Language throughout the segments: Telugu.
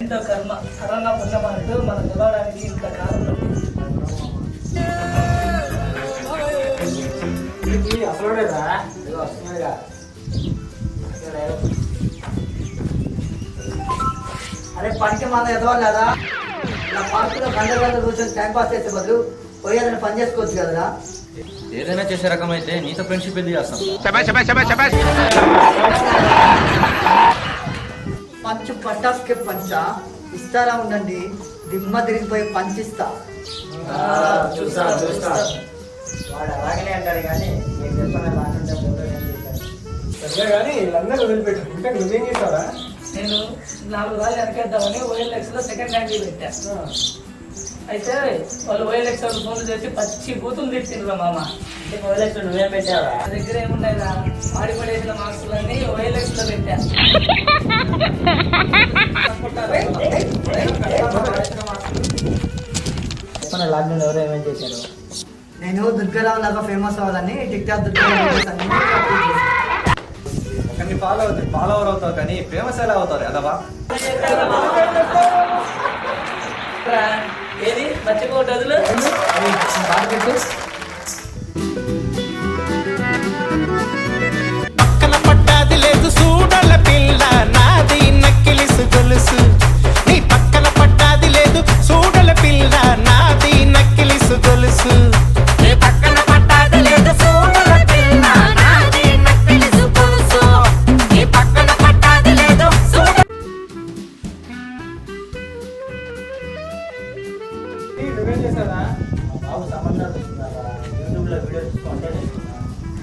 ఎంతో కర్మ కరోనా పుణ్యమానుడు మనం నిలవడానికి ఇంత అరే పనికి మన ఎదవాలి కదా నా పార్కులో గంట గంట కూర్చొని టైం పాస్ చేసే బదులు పోయేదని పని చేసుకోవచ్చు కదరా? ఏదైనా చేసే రకం అయితే నీతో ఫ్రెండ్షిప్ ఎందుకు చేస్తాం? పంచు పటాస్కే పంచ. ఇస్తారా ఉండండి. దిమ్మ తిరిగిపోయి పంచిస్తా. చూస్తా చూస్తా. వాడు అలాగనే అంటాడు కానీ నేను చెప్పిన రాకుండా సరే కానీ వీళ్ళందరూ వదిలిపెట్టు. ఇంకా నువ్వేం చేస్తావా నేను నాలుగు రాళ్ళు వెనకేద్దామని ఓఎల్ఎక్స్లో సెకండ్ హ్యాండ్ పెట్టా. అయితే వాళ్ళు ఓఎల్ఎక్స్ వాళ్ళు ఫోన్లు చేసి పచ్చి బూతులు తిట్టిండ్రు మామ. ఓఎల్ఎక్స్ నువ్వేం పెట్టావా? నా దగ్గర ఏమున్నాయిరా ఆడి పడేసిన మార్క్సులన్నీ ఓఎల్ఎక్స్లో పెట్టా. చెప్పిన లాక్డౌన్ ఎవరు ఏమేం చేశారు? నేను దుర్గారావు లాగా ఫేమస్ అవ్వాలని టిక్ టాక్ దుర్గారావు ఫాలో అవుతాయి ఫాలోవర్ అవుతావు కానీ ఫేమస్ ఎలా అవుతారు అదవా రా, ఏది? మర్చిపోవద్దు అది పెట్టు. నువ్వేం చేస్తావా బాబు సంబంధాలు చూస్తున్నారా యూట్యూబ్లో వీడియో చూసి వంట చేస్తున్నా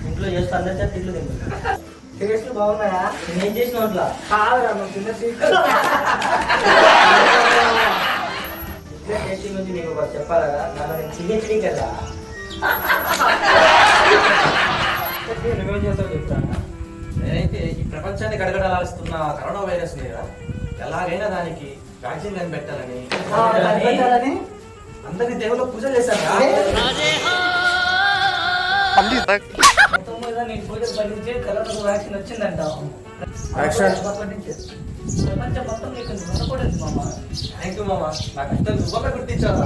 ఇంట్లో చేస్తూ అందరికీ తిట్లు తింటున్నా టేస్ట్లు బాగున్నాయా? నేను చేసిన కాదురా నువ్వు టేస్టింగ్ గురించి నీకు ఒకటి చెప్పాలా? నన్ను నేను కదా నువ్వేం చేస్తావు చెప్తాను నేనైతే ఈ ప్రపంచాన్ని గడగడలాడుతున్న కరోనా వైరస్ మీద ఎలాగైనా దానికి వ్యాక్సిన్ కనిపెట్టాలని అందరి దేవుళ్ళ పూజలు చేశాను మొత్తం మీద నేను పూజలు పండించి కరోనా వ్యాక్సిన్ వచ్చిందంటావు ప్రపంచం మొత్తం నీకు రుణపడింది మామ. థ్యాంక్ యూ మామ. నా కష్టం నువ్వే గుర్తించావా?